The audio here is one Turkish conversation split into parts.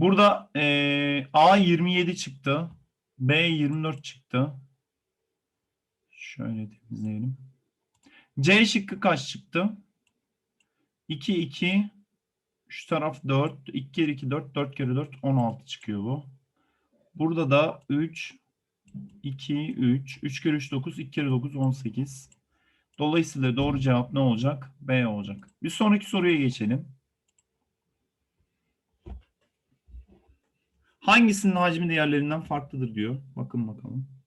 Burada eee, A 27 çıktı. B 24 çıktı. Şöyle temizleyelim. C şıkkı kaç çıktı? 2, 2. Şu taraf 4. 2 kere 2, 4. 4 kere 4, 16 çıkıyor bu. Burada da 3, 2, 3. 3 kere 3, 9. 2 kere 9, 18. Dolayısıyla doğru cevap ne olacak? B olacak. Bir sonraki soruya geçelim. Hangisinin hacmi diğerlerinden farklıdır diyor. Bakın bakalım.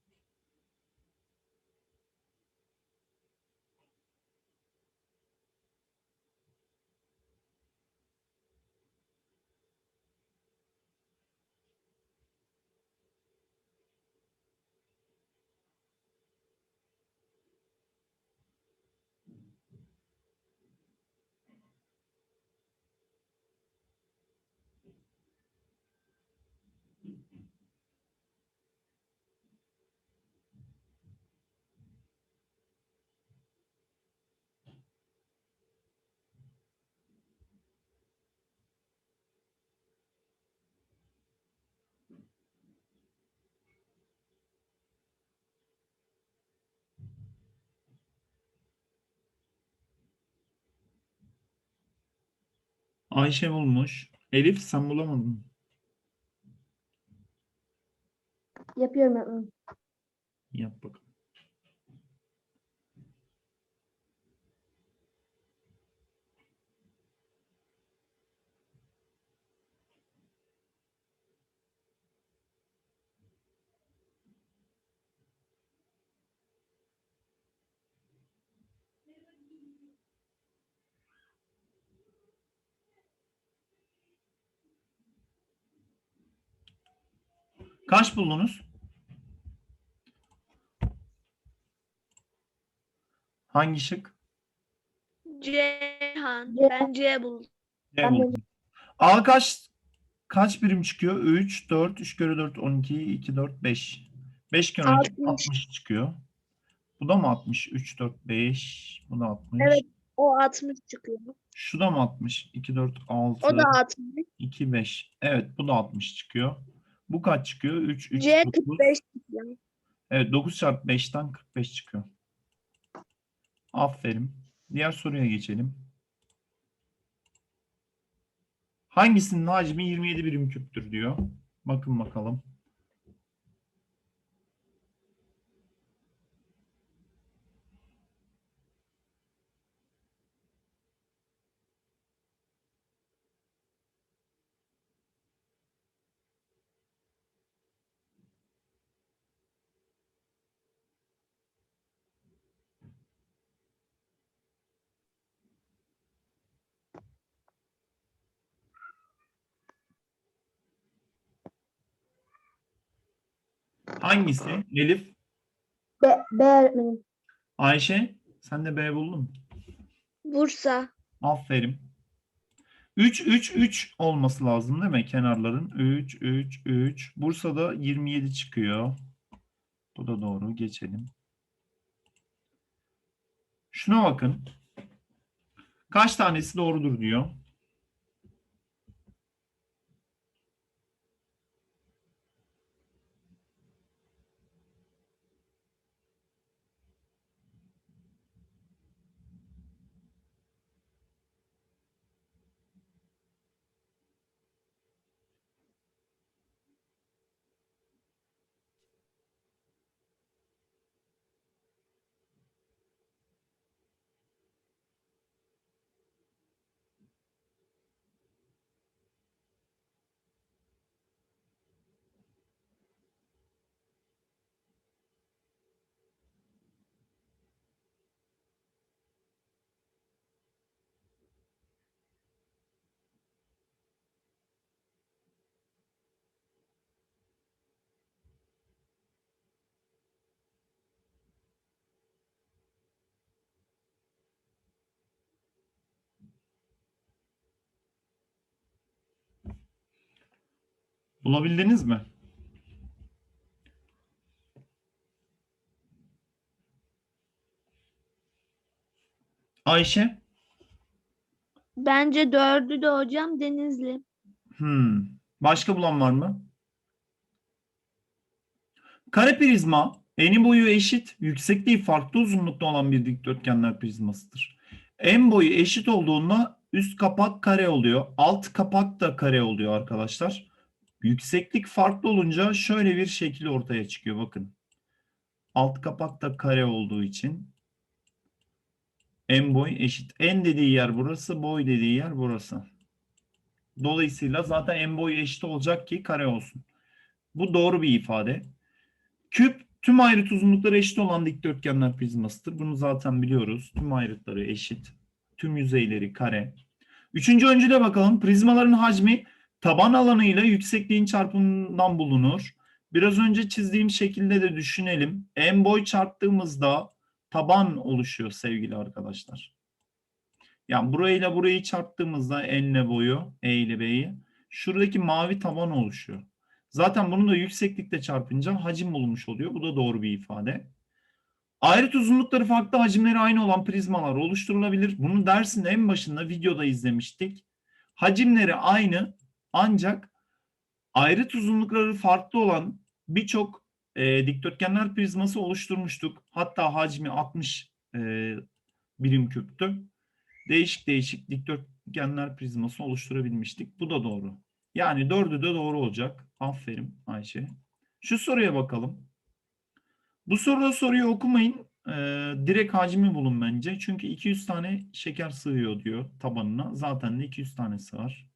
Ayşe bulmuş. Elif sen bulamadın. Yapıyorum. Yap bakalım. Kaç buldunuz? Hangi şık? Ceyhan. Ben C buldum. C buldum. A kaç kaç birim çıkıyor? 3, 4, 3 kere 4, 12, 2, 4, 5. 5 kere 12, 60. 60 çıkıyor. Bu da mı 60? 3, 4, 5. Bu da 60. Evet. O 60 çıkıyor. Şu da mı 60? 2, 4, 6, O da 60. 2, 5. Evet bu da 60 çıkıyor. Bu kaç çıkıyor? 3, 3, C 9. 45 çıkıyor. Evet 9 çarpı 5'ten 45 çıkıyor. Aferin. Diğer soruya geçelim. Hangisinin hacmi 27 birim küptür diyor. Bakın bakalım. Hangisi? Elif, B, B öğretmenim. Ayşe, sen de B buldun mu? Bursa. Aferin. 3, 3, 3 olması lazım değil mi kenarların? 3, 3, 3. Bursa'da 27 çıkıyor. Bu da doğru. Geçelim. Şuna bakın. Kaç tanesi doğrudur diyor. Bulabildiniz mi? Ayşe? Bence dördü de hocam Denizli. Hmm. Başka bulan var mı? Kare prizma eni boyu eşit, yüksekliği farklı uzunlukta olan bir dikdörtgenler prizmasıdır. En boyu eşit olduğunda üst kapak kare oluyor. Alt kapak da kare oluyor arkadaşlar. Yükseklik farklı olunca şöyle bir şekil ortaya çıkıyor bakın. Alt kapak da kare olduğu için en boy eşit. En dediği yer burası, boy dediği yer burası. Dolayısıyla zaten en boy eşit olacak ki kare olsun. Bu doğru bir ifade. Küp tüm ayrıt uzunlukları eşit olan dikdörtgenler prizmasıdır. Bunu zaten biliyoruz. Tüm ayrıtları eşit. Tüm yüzeyleri kare. Üçüncü öncüle bakalım. Prizmaların hacmi taban alanıyla yüksekliğin çarpımından bulunur. Biraz önce çizdiğim şekilde de düşünelim. En boy çarptığımızda taban oluşuyor sevgili arkadaşlar. Yani burayla burayı çarptığımızda enle boyu, e ile b'yi şuradaki mavi taban oluşuyor. Zaten bunu da yükseklikle çarpınca hacim bulmuş oluyor. Bu da doğru bir ifade. Ayrıt uzunlukları farklı hacimleri aynı olan prizmalar oluşturulabilir. Bunu dersin en başında videoda izlemiştik. Hacimleri aynı ancak ayrıt uzunlukları farklı olan birçok e, dikdörtgenler prizması oluşturmuştuk. Hatta hacmi 60 e, birim küptü. Değişik değişik dikdörtgenler prizması oluşturabilmiştik. Bu da doğru. Yani dördü de doğru olacak. Aferin Ayşe. Şu soruya bakalım. Bu soruda soruyu okumayın. Ee, direkt hacmi bulun bence. Çünkü 200 tane şeker sığıyor diyor tabanına. Zaten de 200 tane sığar.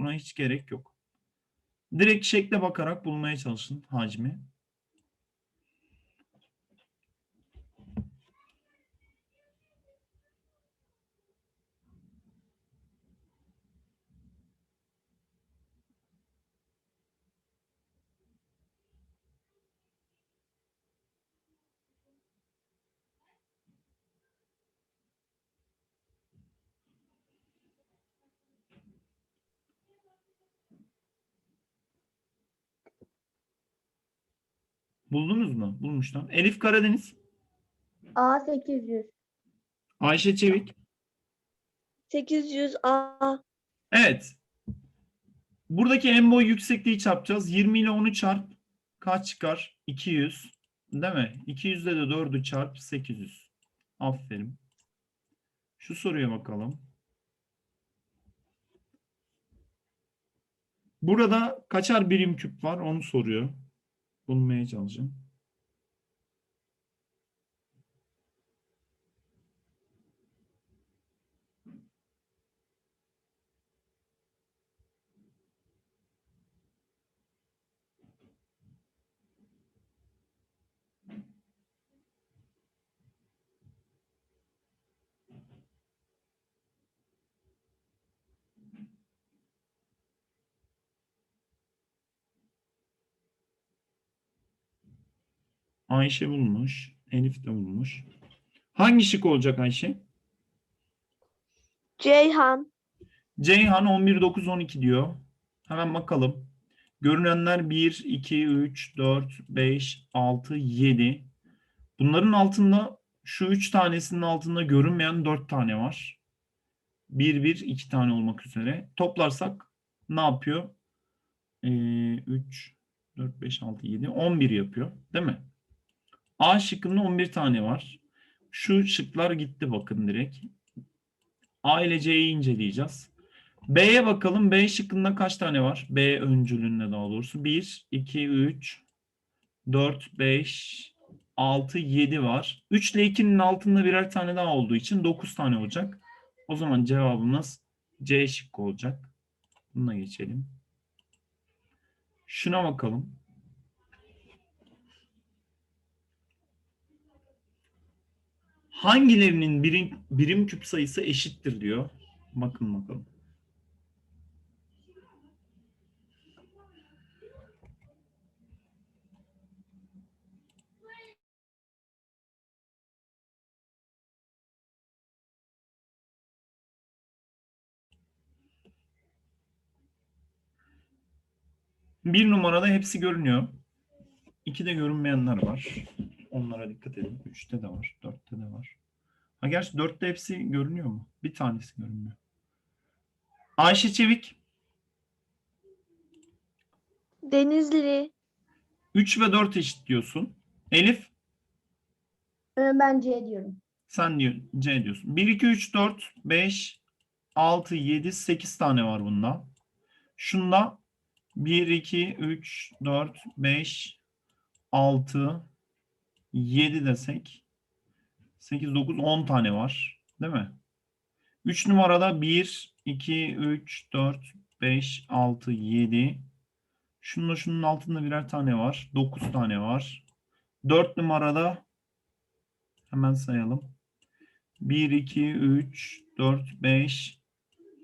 Buna hiç gerek yok. Direkt şekle bakarak bulmaya çalışın hacmi. Buldunuz mu? Bulmuşlar. Elif Karadeniz. A 800. Ayşe Çevik. 800 A. Evet. Buradaki en boy yüksekliği çarpacağız. 20 ile 10'u çarp. Kaç çıkar? 200. Değil mi? 200 ile de 4'ü çarp. 800. Aferin. Şu soruya bakalım. Burada kaçar birim küp var? Onu soruyor. Bulmaya çalışacağım. Ayşe bulmuş. Elif de bulmuş. Hangi şık olacak Ayşe? Ceyhan. Ceyhan 11, 9, 12 diyor. Hemen bakalım. Görünenler 1, 2, 3, 4, 5, 6, 7. Bunların altında şu 3 tanesinin altında görünmeyen 4 tane var. 1, 1, 2 tane olmak üzere. Toplarsak ne yapıyor? Ee, 3, 4, 5, 6, 7, 11 yapıyor. Değil mi? A şıkkında 11 tane var. Şu şıklar gitti bakın direkt. A ile C'yi inceleyeceğiz. B'ye bakalım. B şıkkında kaç tane var? B öncülünde daha doğrusu. 1, 2, 3, 4, 5, 6, 7 var. 3 ile 2'nin altında birer tane daha olduğu için 9 tane olacak. O zaman cevabımız C şıkkı olacak. Buna geçelim. Şuna bakalım. Hangilerinin birim, birim küp sayısı eşittir diyor. Bakın bakalım. Bir numarada hepsi görünüyor. İkide görünmeyenler var. Onlara dikkat edin. Üçte de var. Dörtte de var. Ha gerçi dörtte hepsi görünüyor mu? Bir tanesi görünmüyor. Ayşe Çevik. Denizli. 3 ve 4 eşit diyorsun. Elif Ee, Ben C diyorum. sen diyor, C diyorsun. 1, 2, 3, 4, 5, 6, 7, 8 tane var bunda. Şunda 1, 2, 3, 4, 5, 6, 7 desek 8, 9, 10 tane var. Değil mi? 3 numarada 1, 2, 3, 4, 5, 6, 7. Şununla şunun altında birer tane var. 9 tane var. 4 numarada hemen sayalım. 1, 2, 3, 4, 5,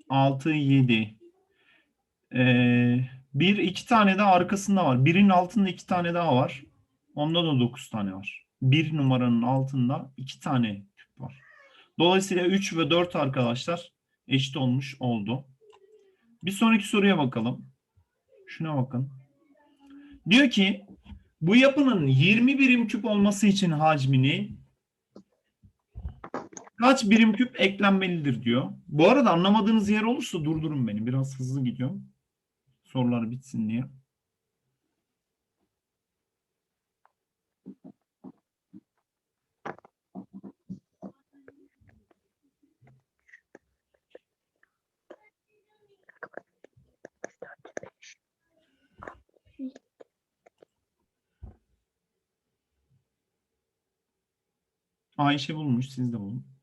6, 7. Ee, bir iki tane de arkasında var. Birinin altında iki tane daha var. Onda da 9 tane var. Bir numaranın altında iki tane küp var. Dolayısıyla 3 ve 4 arkadaşlar eşit olmuş oldu. Bir sonraki soruya bakalım. Şuna bakın. Diyor ki bu yapının 20 birim küp olması için hacmini kaç birim küp eklenmelidir diyor. Bu arada anlamadığınız yer olursa durdurun beni. Biraz hızlı gidiyorum. Sorular bitsin diye. Ayşe bulmuş. Siz de bulun.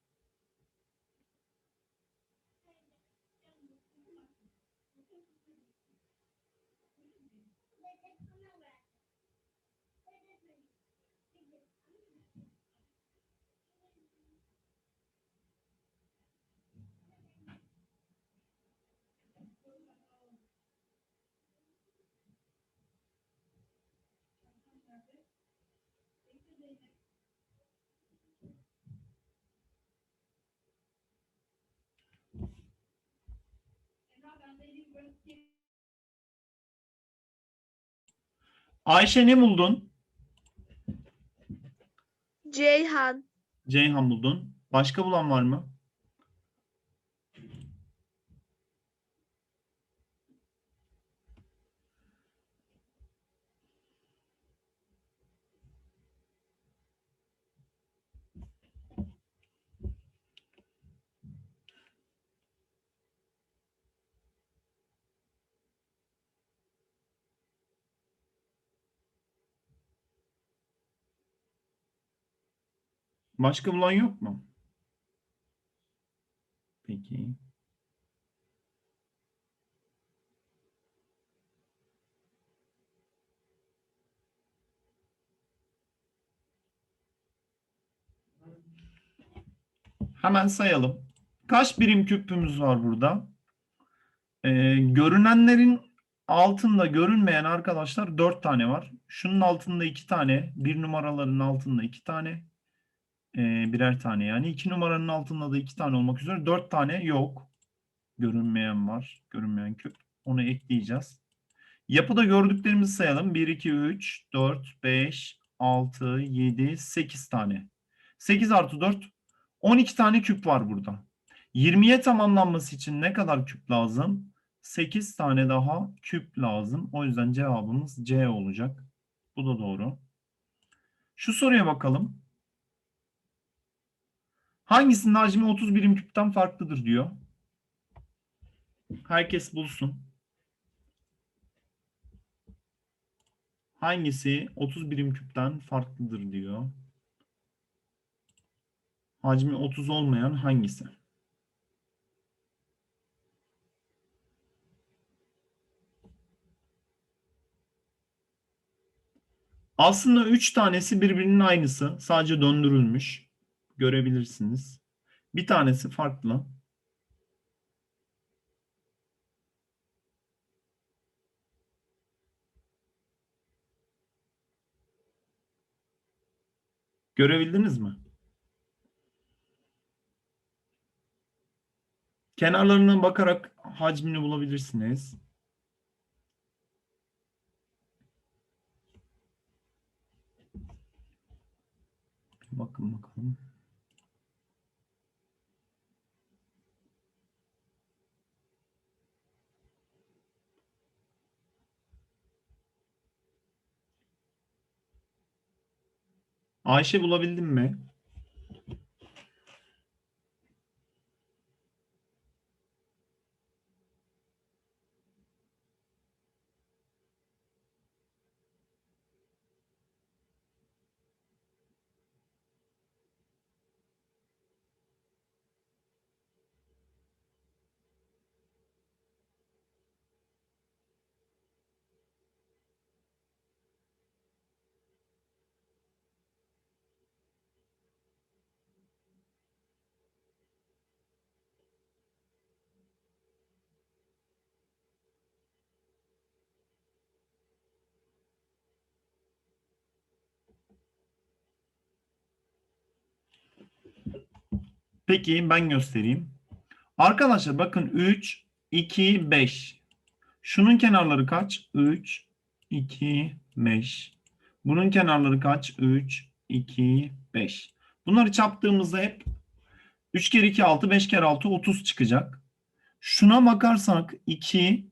Ayşe ne buldun? Ceyhan. Ceyhan buldun. Başka bulan var mı? Başka bulan yok mu? Peki. Hemen sayalım. Kaç birim küpümüz var burada? Ee, görünenlerin altında görünmeyen arkadaşlar 4 tane var. Şunun altında 2 tane, bir numaraların altında 2 tane, ee, birer tane yani. 2 numaranın altında da 2 tane olmak üzere 4 tane yok. Görünmeyen var. Görünmeyen küp. Onu ekleyeceğiz. Yapıda gördüklerimizi sayalım. 1, 2, 3, 4, 5, 6, 7, 8 tane. 8 artı 4, 12 tane küp var burada. 20'ye tamamlanması için ne kadar küp lazım? 8 tane daha küp lazım. O yüzden cevabımız C olacak. Bu da doğru. Şu soruya bakalım. Hangisinin hacmi 30 birim küpten farklıdır diyor. Herkes bulsun. Hangisi 30 birim küpten farklıdır diyor. Hacmi 30 olmayan hangisi? Aslında 3 tanesi birbirinin aynısı. Sadece döndürülmüş. Görebilirsiniz. Bir tanesi farklı. Görebildiniz mi? Kenarlarına bakarak hacmini bulabilirsiniz. Bakın bakalım. Ayşe bulabildin mi? Peki ben göstereyim. Arkadaşlar bakın 3, 2, 5. Şunun kenarları kaç? 3, 2, 5. Bunun kenarları kaç? 3, 2, 5. Bunları çarptığımızda hep 3 kere 2 6, 5 kere 6 30 çıkacak. Şuna bakarsak 2,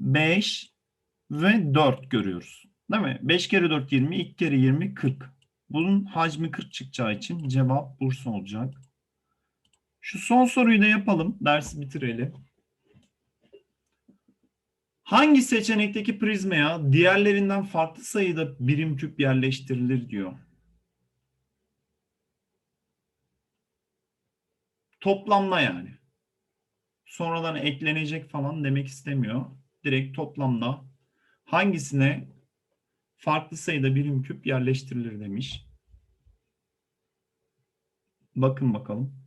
5 ve 4 görüyoruz. Değil mi? 5 kere 4 20, 2 kere 20 40. Bunun hacmi 40 çıkacağı için cevap Bursa olacak. Şu son soruyu da yapalım. Dersi bitirelim. Hangi seçenekteki prizmaya diğerlerinden farklı sayıda birim küp yerleştirilir diyor. Toplamda yani. Sonradan eklenecek falan demek istemiyor. Direkt toplamda hangisine farklı sayıda birim küp yerleştirilir demiş. Bakın bakalım.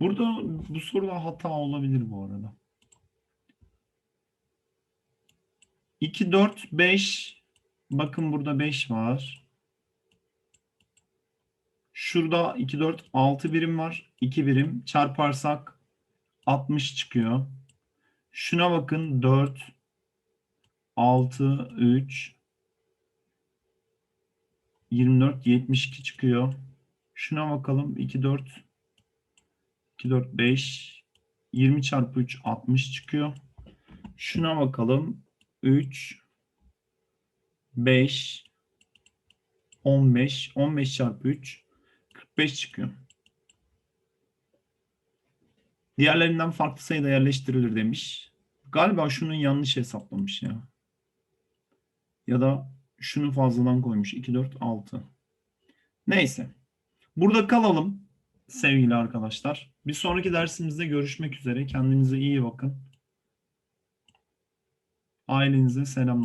Burada bu soruda hata olabilir bu arada. 2, 4, 5. Bakın burada 5 var. Şurada 2, 4, 6 birim var. 2 birim. Çarparsak 60 çıkıyor. Şuna bakın 4, 6, 3, 24, 72 çıkıyor. Şuna bakalım 2, 4, 2, 4, 5. 20 çarpı 3 60 çıkıyor. Şuna bakalım. 3, 5, 15. 15 çarpı 3 45 çıkıyor. Diğerlerinden farklı sayıda yerleştirilir demiş. Galiba şunun yanlış hesaplamış ya. Ya da şunu fazladan koymuş. 2, 4, 6. Neyse. Burada kalalım sevgili arkadaşlar. Bir sonraki dersimizde görüşmek üzere. Kendinize iyi bakın. Ailenize selam.